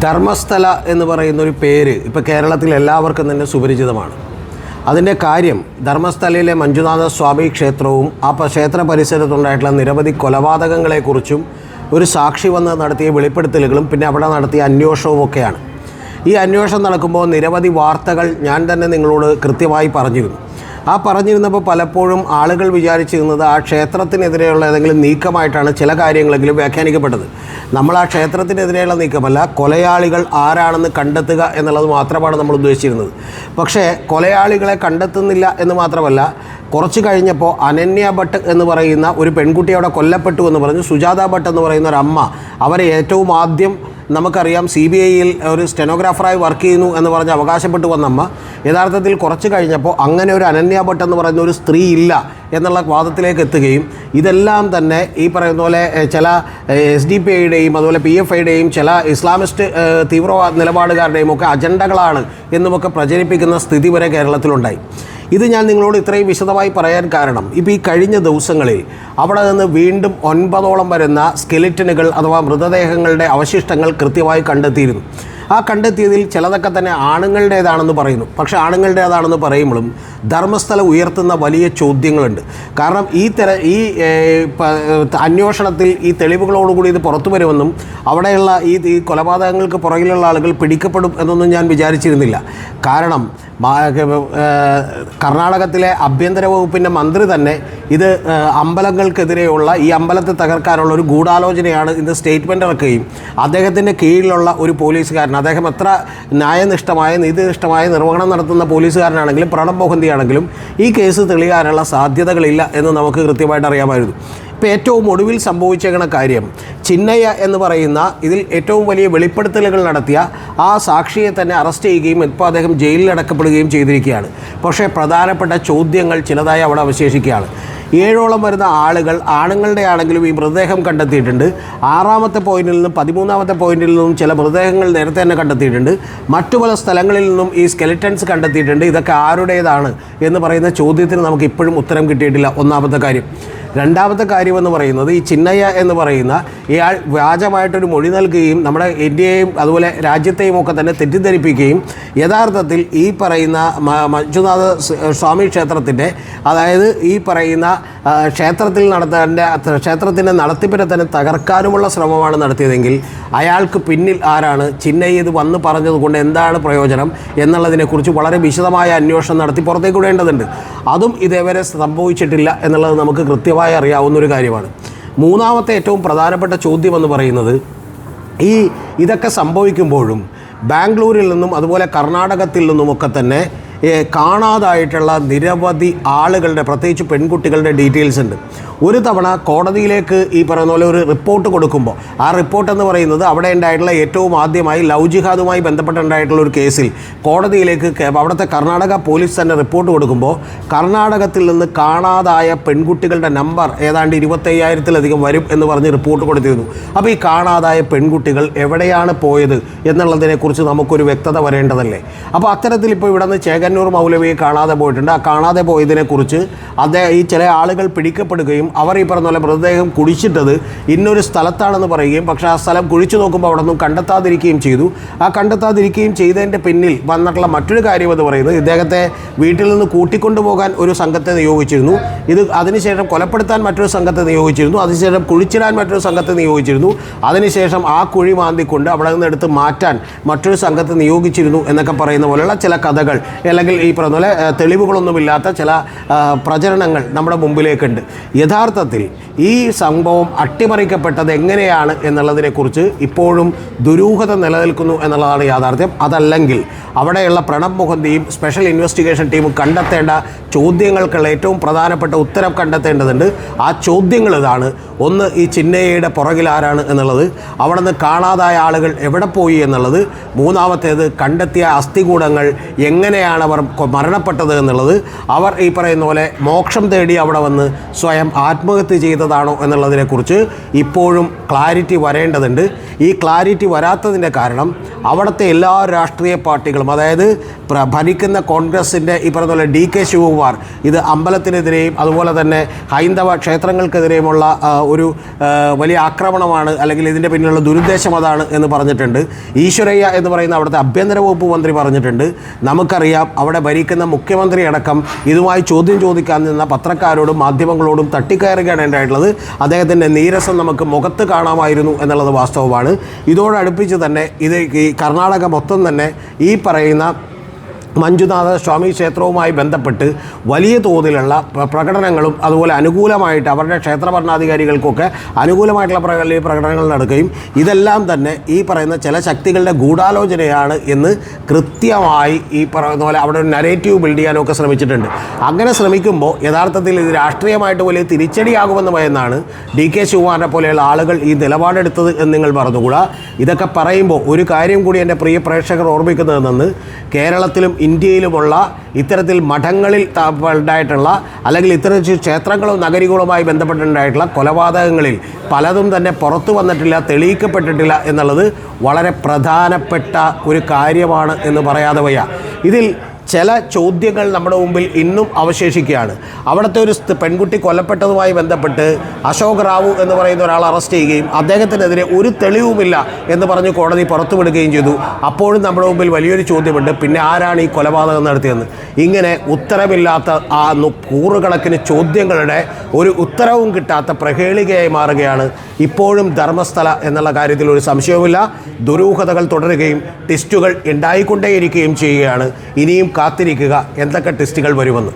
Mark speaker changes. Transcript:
Speaker 1: ധർമ്മസ്ഥല എന്ന് പറയുന്ന ഒരു പേര് ഇപ്പോൾ കേരളത്തിൽ എല്ലാവർക്കും തന്നെ സുപരിചിതമാണ്. അതിന്റെ കാര്യം ധർമ്മസ്ഥലയിലെ മഞ്ജുനാഥ സ്വാമി ക്ഷേത്രവും ആ ക്ഷേത്ര പരിസരത്തുണ്ടായിട്ടുള്ള നിരവധി കൊലപാതകങ്ങളെക്കുറിച്ചും ഒരു സാക്ഷി വന്ന് നടത്തിയ വെളിപ്പെടുത്തലുകളും പിന്നെ അവിടെ നടത്തിയ അന്വേഷണവും ഒക്കെയാണ്. ഈ അന്വേഷണം നടക്കുമ്പോൾ നിരവധി വാർത്തകൾ ഞാൻ തന്നെ നിങ്ങളോട് കൃത്യമായി പറഞ്ഞിരുന്നു. ആ പറഞ്ഞിരുന്നപ്പോൾ പലപ്പോഴും ആളുകൾ വിചാരിച്ചിരുന്നത് ആ ക്ഷേത്രത്തിനെതിരെയുള്ള ഏതെങ്കിലും നീക്കമായിട്ടാണ് ചില കാര്യങ്ങളെങ്കിലും വ്യാഖ്യാനിക്കപ്പെട്ടത്. നമ്മൾ ആ ക്ഷേത്രത്തിനെതിരെയുള്ള നീക്കമല്ല കൊലയാളികൾ ആരാണെന്ന് കണ്ടെത്തുക എന്നുള്ളത് മാത്രമാണ് നമ്മൾ ഉദ്ദേശിച്ചിരുന്നത്. പക്ഷേ കൊലയാളികളെ കണ്ടെത്തുന്നില്ല എന്ന് മാത്രമല്ല കുറച്ച് കഴിഞ്ഞപ്പോൾ അനന്യ ഭട്ട് എന്ന് പറയുന്ന ഒരു പെൺകുട്ടി അവിടെ കൊല്ലപ്പെട്ടു എന്ന് പറഞ്ഞു സുജാത ഭട്ട് എന്ന് പറയുന്ന ഒരു അമ്മ അവരെ ഏറ്റവും ആദ്യം നമുക്കറിയാം സി ബി ഐയിൽ ഒരു സ്റ്റെനോഗ്രാഫറായി വർക്ക് ചെയ്യുന്നു എന്ന് പറഞ്ഞ് അവകാശപ്പെട്ടു വന്നമ്മ യഥാർത്ഥത്തിൽ കുറച്ച് കഴിഞ്ഞപ്പോൾ അങ്ങനെ ഒരു അനന്യ ഭട്ട് എന്ന് പറയുന്ന ഒരു സ്ത്രീ ഇല്ല എന്നുള്ള വാദത്തിലേക്ക് എത്തുകയും ഇതെല്ലാം തന്നെ ഈ പറയുന്ന പോലെ ചില എസ് ഡി പി ഐയുടെയും അതുപോലെ പി എഫ് ഐയുടെയും ചില ഇസ്ലാമിസ്റ്റ് തീവ്രവാദ നിലപാടുകാരുടെയും ഒക്കെ അജണ്ടകളാണ് എന്നുമൊക്കെ പ്രചരിപ്പിക്കുന്ന സ്ഥിതി വരെ കേരളത്തിലുണ്ടായി. ഇത് ഞാൻ നിങ്ങളോട് ഇത്രയും വിശദമായി പറയാൻ കാരണം. ഇപ്പോൾ ഈ കഴിഞ്ഞ ദിവസങ്ങളിൽ അവിടെ നിന്ന് വീണ്ടും ഒൻപതോളം വരുന്ന സ്കെലിറ്റനുകൾ അഥവാ മൃതദേഹങ്ങളുടെ അവശിഷ്ടങ്ങൾ കൃത്യമായി കണ്ടെത്തിയിരുന്നു. ആ കണ്ടെത്തിയതിൽ ചിലതൊക്കെ തന്നെ ആണുങ്ങളുടേതാണെന്ന് പറയുന്നു. പക്ഷേ ആണുങ്ങളുടേതാണെന്ന് പറയുമ്പോഴും ധർമ്മസ്ഥലം ഉയർത്തുന്ന വലിയ ചോദ്യങ്ങളുണ്ട്. കാരണം ഈ തെര ഈ അന്വേഷണത്തിൽ ഈ തെളിവുകളോടുകൂടി ഇത് പുറത്തു വരുമെന്നും അവിടെയുള്ള ഈ ഈ കൊലപാതകങ്ങൾക്ക് പുറകിലുള്ള ആളുകൾ പിടിക്കപ്പെടും എന്നൊന്നും ഞാൻ വിചാരിച്ചിരുന്നില്ല. കാരണം കർണാടകത്തിലെ ആഭ്യന്തര വകുപ്പിന്റെ മന്ത്രി തന്നെ ഇത് അമ്പലങ്ങൾക്കെതിരെയുള്ള ഈ അമ്പലത്തെ തകർക്കാനുള്ള ഒരു ഗൂഢാലോചനയാണ് ഇന്ന് സ്റ്റേറ്റ്മെന്റ് ഇറക്കുകയും അദ്ദേഹത്തിന്റെ കീഴിലുള്ള ഒരു പോലീസുകാരൻ അദ്ദേഹം എത്ര ന്യായനിഷ്ഠമായ നീതിനിഷ്ഠമായ നിർവഹണം നടത്തുന്ന പോലീസുകാരനാണെങ്കിലും പ്രണബ് മോഹന്തി ആണെങ്കിലും ഈ കേസ് തെളിയാനുള്ള സാധ്യതകളില്ല എന്ന് നമുക്ക് കൃത്യമായിട്ട് അറിയാമായിരുന്നു. ഇപ്പോൾ ഏറ്റവും ഒടുവിൽ സംഭവിച്ചേക്കണ കാര്യം ചിന്നയ്യ എന്ന് പറയുന്ന ഇതിൽ ഏറ്റവും വലിയ വെളിപ്പെടുത്തലുകൾ നടത്തിയ ആ സാക്ഷിയെ തന്നെ അറസ്റ്റ് ചെയ്യുകയും ഇപ്പോൾ അദ്ദേഹം ജയിലിൽ അടക്കപ്പെടുകയും ചെയ്തിരിക്കുകയാണ്. പക്ഷേ പ്രധാനപ്പെട്ട ചോദ്യങ്ങൾ ചിലതായി അവിടെ അവശേഷിക്കുകയാണ്. ഏഴോളം വരുന്ന ആളുകൾ ആണുങ്ങളുടെ ആണെങ്കിലും ഈ മൃതദേഹം കണ്ടെത്തിയിട്ടുണ്ട്. ആറാമത്തെ പോയിന്റിൽ നിന്നും പതിമൂന്നാമത്തെ പോയിന്റിൽ നിന്നും ചില മൃതദേഹങ്ങൾ നേരത്തെ തന്നെ കണ്ടെത്തിയിട്ടുണ്ട്. മറ്റു പല സ്ഥലങ്ങളിൽ നിന്നും ഈ സ്കെലിറ്റൻസ് കണ്ടെത്തിയിട്ടുണ്ട്. ഇതൊക്കെ ആരുടേതാണ് എന്ന് പറയുന്ന ചോദ്യത്തിന് നമുക്ക് ഇപ്പോഴും ഉത്തരം കിട്ടിയിട്ടില്ല. ഒന്നാമത്തെ കാര്യം. രണ്ടാമത്തെ കാര്യമെന്ന് പറയുന്നത് ഈ ചിന്നയ്യ എന്ന് പറയുന്ന ഇയാൾ വ്യാജമായിട്ടൊരു മൊഴി നൽകുകയും നമ്മുടെ ഇന്ത്യയെയും അതുപോലെ രാജ്യത്തെയും ഒക്കെ തന്നെ തെറ്റിദ്ധരിപ്പിക്കുകയും യഥാർത്ഥത്തിൽ ഈ പറയുന്ന മഞ്ജുനാഥ സ്വാമി ക്ഷേത്രത്തിന്റെ അതായത് ഈ പറയുന്ന ക്ഷേത്രത്തിൽ നടത്തേണ്ട ക്ഷേത്രത്തിന്റെ നടത്തിപ്പിനെ തന്നെ തകർക്കാനുമുള്ള ശ്രമമാണ് നടത്തിയതെങ്കിൽ അയാൾക്ക് പിന്നിൽ ആരാണ്? ചിന്നയ്യ ഇത് വന്ന് പറഞ്ഞതുകൊണ്ട് എന്താണ് പ്രയോജനം എന്നുള്ളതിനെക്കുറിച്ച് വളരെ വിശദമായ അന്വേഷണം നടത്തി പുറത്തേക്ക് വിടേണ്ടതുണ്ട്. അതും ഇതേവരെ സംഭവിച്ചിട്ടില്ല എന്നുള്ളത് നമുക്ക് കൃത്യമായി അറിയാവുന്ന ഒരു കാര്യമാണ്. മൂന്നാമത്തെ ഏറ്റവും പ്രധാനപ്പെട്ട ചോദ്യം എന്ന് പറയുന്നത് ഈ ഇതൊക്കെ സംഭവിക്കുമ്പോഴും ബാംഗ്ലൂരിൽ നിന്നും അതുപോലെ കർണാടകത്തിൽ നിന്നുമൊക്കെ തന്നെ കാണാതായിട്ടുള്ള നിരവധി ആളുകളുടെ പ്രത്യേകിച്ച് പെൺകുട്ടികളുടെ ഡീറ്റെയിൽസ് ഉണ്ട്. ഒരു തവണ കോടതിയിലേക്ക് ഈ പറയുന്ന പോലെ ഒരു റിപ്പോർട്ട് കൊടുക്കുമ്പോൾ ആ റിപ്പോർട്ട് എന്ന് പറയുന്നത് അവിടെ ഉണ്ടായിട്ടുള്ള ഏറ്റവും ആദ്യമായി ലവ് ജിഹാദുമായി ബന്ധപ്പെട്ടുണ്ടായിട്ടുള്ള ഒരു കേസിൽ കോടതിയിലേക്ക് അവിടുത്തെ കർണാടക പോലീസ് തന്നെ റിപ്പോർട്ട് കൊടുക്കുമ്പോൾ കർണാടകത്തിൽ നിന്ന് കാണാതായ പെൺകുട്ടികളുടെ നമ്പർ ഏതാണ്ട് ഇരുപത്തയ്യായിരത്തിലധികം വരും എന്ന് പറഞ്ഞ് റിപ്പോർട്ട് കൊടുത്തിരുന്നു. അപ്പോൾ ഈ കാണാതായ പെൺകുട്ടികൾ എവിടെയാണ് പോയത് എന്നുള്ളതിനെക്കുറിച്ച് നമുക്കൊരു വ്യക്തത വരേണ്ടതല്ലേ? അപ്പോൾ അത്തരത്തിൽ ഇപ്പോൾ ഇവിടെ നിന്ന് ചേകന്നൂർ മൗലവിയെ കാണാതെ പോയിട്ടുണ്ട്. ആ കാണാതെ പോയതിനെക്കുറിച്ച് അദ്ദേഹം ഈ ചില ആളുകൾ പിടിക്കപ്പെടുകയും അവർ ഈ പറഞ്ഞ പോലെ മൃതദേഹം കുഴിച്ചിട്ടത് ഇന്നൊരു സ്ഥലത്താണെന്ന് പറയുകയും പക്ഷേ ആ സ്ഥലം കുഴിച്ചു നോക്കുമ്പോൾ അവിടെ നിന്നും കണ്ടെത്താതിരിക്കുകയും ചെയ്തു. ആ കണ്ടെത്താതിരിക്കുകയും ചെയ്തതിന്റെ പിന്നിൽ വന്നിട്ടുള്ള മറ്റൊരു കാര്യം എന്ന് പറയുന്നത് ഇദ്ദേഹത്തെ വീട്ടിൽ നിന്ന് കൂട്ടിക്കൊണ്ടുപോകാൻ ഒരു സംഘത്തെ നിയോഗിച്ചിരുന്നു. ഇത് അതിനുശേഷം കൊലപ്പെടുത്താൻ മറ്റൊരു സംഘത്തെ നിയോഗിച്ചിരുന്നു. അതിനുശേഷം കുഴിച്ചിടാൻ മറ്റൊരു സംഘത്തെ നിയോഗിച്ചിരുന്നു. അതിനുശേഷം ആ കുഴി മാന്തിക്കൊണ്ട് അവിടെ നിന്ന് എടുത്ത് മാറ്റാൻ മറ്റൊരു സംഘത്തെ നിയോഗിച്ചിരുന്നു എന്നൊക്കെ പറയുന്ന പോലെയുള്ള ചില കഥകൾ അല്ലെങ്കിൽ ഈ പറഞ്ഞ പോലെ തെളിവുകളൊന്നുമില്ലാത്ത ചില പ്രചരണങ്ങൾ നമ്മുടെ മുമ്പിലേക്കുണ്ട്. യഥാർത്ഥത്തിൽ ഈ സംഭവം അട്ടിമറിക്കപ്പെട്ടത് എങ്ങനെയാണ് എന്നുള്ളതിനെക്കുറിച്ച് ഇപ്പോഴും ദുരൂഹത നിലനിൽക്കുന്നു എന്നുള്ളതാണ് യാഥാർത്ഥ്യം. അതല്ലെങ്കിൽ അവിടെയുള്ള പ്രണബ് മുഖന്തിയും സ്പെഷ്യൽ ഇൻവെസ്റ്റിഗേഷൻ ടീമും കണ്ടെത്തേണ്ട ചോദ്യങ്ങൾക്കുള്ള ഏറ്റവും പ്രധാനപ്പെട്ട ഉത്തരം കണ്ടെത്തേണ്ടതുണ്ട്. ആ ചോദ്യങ്ങൾ ഇതാണ്. ഒന്ന് ഈ ചിന്നയ്യയുടെ പുറകിൽ ആരാണ് എന്നുള്ളത് അവിടെ നിന്ന് കാണാതായ ആളുകൾ എവിടെ പോയി എന്നുള്ളത് മൂന്നാമത്തേത് കണ്ടെത്തിയ അസ്ഥികൂടങ്ങൾ എങ്ങനെയാണ് അവർ മരണപ്പെട്ടത് എന്നുള്ളത് അവർ ഈ പറയുന്ന പോലെ മോക്ഷം തേടി അവിടെ വന്ന് സ്വയം ആത്മഹത്യ ചെയ്തതാണോ എന്നുള്ളതിനെക്കുറിച്ച് ഇപ്പോഴും ക്ലാരിറ്റി വരേണ്ടതുണ്ട്. ഈ ക്ലാരിറ്റി വരാത്തതിന്റെ കാരണം അവിടുത്തെ എല്ലാ രാഷ്ട്രീയ പാർട്ടികളും അതായത് ഭരിക്കുന്ന കോൺഗ്രസിന്റെ ഈ പറഞ്ഞ പോലെ ഡി കെ ശിവകുമാർ ഇത് അമ്പലത്തിനെതിരെയും അതുപോലെ തന്നെ ഹൈന്ദവ ക്ഷേത്രങ്ങൾക്കെതിരെയുമുള്ള ഒരു വലിയ ആക്രമണമാണ് അല്ലെങ്കിൽ ഇതിന്റെ പിന്നിലുള്ള ദുരുദ്ദേശം അതാണ് എന്ന് പറഞ്ഞിട്ടുണ്ട്. ഈശ്വരയ്യ എന്ന് പറയുന്ന അവിടുത്തെ ആഭ്യന്തര വകുപ്പ് മന്ത്രി പറഞ്ഞിട്ടുണ്ട്. നമുക്കറിയാം അവിടെ ഭരിക്കുന്ന മുഖ്യമന്ത്രി അടക്കം ഇതുമായി ചോദ്യം ചോദിക്കാൻ നിന്ന പത്രക്കാരോടും മാധ്യമങ്ങളോടും തട്ടിക്കയറുകയാണ് ഉണ്ടായിട്ടുള്ളത് അദ്ദേഹത്തിന്റെ നീരസം നമുക്ക് മുഖത്ത് കാണാമായിരുന്നു എന്നുള്ളത് വാസ്തവമാണ്. ഇതോടടുപ്പിച്ച് തന്നെ ഇത് ഈ കർണാടക മൊത്തം തന്നെ ഈ പറയുന്ന മഞ്ജുനാഥ സ്വാമി ക്ഷേത്രവുമായി ബന്ധപ്പെട്ട് വലിയ തോതിലുള്ള പ്ര- പ്രകടനങ്ങളും അതുപോലെ അനുകൂലമായിട്ട് അവരുടെ ക്ഷേത്ര ഭരണാധികാരികൾക്കൊക്കെ അനുകൂലമായിട്ടുള്ള പ്രകടനങ്ങൾ നടക്കുകയും ഇതെല്ലാം തന്നെ ഈ പറയുന്ന ചില ശക്തികളുടെ ഗൂഢാലോചനയാണ് എന്ന് കൃത്യമായി ഈ പറയുന്ന പോലെ അവിടെ ഒരു നരേറ്റീവ് ബിൽഡ് ചെയ്യാനൊക്കെ ശ്രമിച്ചിട്ടുണ്ട്. അങ്ങനെ ശ്രമിക്കുമ്പോൾ യഥാർത്ഥത്തിൽ ഇത് രാഷ്ട്രീയമായിട്ട് വലിയ തിരിച്ചടിയാകുമെന്ന് ഭയന്നാണ് ഡി കെ ശിവകുമാറിനെ പോലെയുള്ള ആളുകൾ ഈ നിലപാടെടുത്തത് എന്ന് നിങ്ങൾ പറഞ്ഞുകൂടാ? ഇതൊക്കെ പറയുമ്പോൾ ഒരു കാര്യം കൂടി എന്റെ പ്രിയ പ്രേക്ഷകർ ഓർമ്മിക്കുന്നതെന്ന് കേരളത്തിലും ഇന്ത്യയിലുമുള്ള ഇത്തരത്തിൽ മഠങ്ങളിൽ ഉണ്ടായിട്ടുള്ള അല്ലെങ്കിൽ ഇത്തരത്തിൽ ക്ഷേത്രങ്ങളും നഗരികളുമായി ബന്ധപ്പെട്ടുണ്ടായിട്ടുള്ള കൊലപാതകങ്ങളിൽ പലതും തന്നെ പുറത്തു വന്നിട്ടില്ല തെളിയിക്കപ്പെട്ടിട്ടില്ല എന്നുള്ളത് വളരെ പ്രധാനപ്പെട്ട ഒരു കാര്യമാണ് എന്ന് പറയാതെ വയ്യ. ഇതിൽ ചില ചോദ്യങ്ങൾ നമ്മുടെ മുമ്പിൽ ഇന്നും അവശേഷിക്കുകയാണ്. അവിടുത്തെ ഒരു പെൺകുട്ടി കൊല്ലപ്പെട്ടതുമായി ബന്ധപ്പെട്ട് അശോക് റാവു എന്ന് പറയുന്ന ഒരാൾ അറസ്റ്റ് ചെയ്യുകയും അദ്ദേഹത്തിനെതിരെ ഒരു തെളിവുമില്ല എന്ന് പറഞ്ഞ് കോടതി പുറത്തുവിടുകയും ചെയ്തു. അപ്പോഴും നമ്മുടെ മുമ്പിൽ വലിയൊരു ചോദ്യമുണ്ട്. പിന്നെ ആരാണ് ഈ കൊലപാതകം നടത്തിയതെന്ന്? ഇങ്ങനെ ഉത്തരമില്ലാത്ത ആ നൂറുകണക്കിന് ചോദ്യങ്ങളുടെ ഒരു ഉത്തരവും കിട്ടാത്ത പ്രഹേളികയായി മാറുകയാണ്. ഇപ്പോഴും ധർമ്മസ്ഥല എന്നുള്ള കാര്യത്തിൽ ഒരു സംശയവുമില്ല. ദുരൂഹതകൾ തുടരുകയും ടെസ്റ്റുകൾ ഉണ്ടായിക്കൊണ്ടേയിരിക്കുകയും ചെയ്യുകയാണ്. ഇനിയും കാത്തിരിക്കുക. എന്തൊക്കെ ടെസ്റ്റുകൾ വരുമെന്ന്.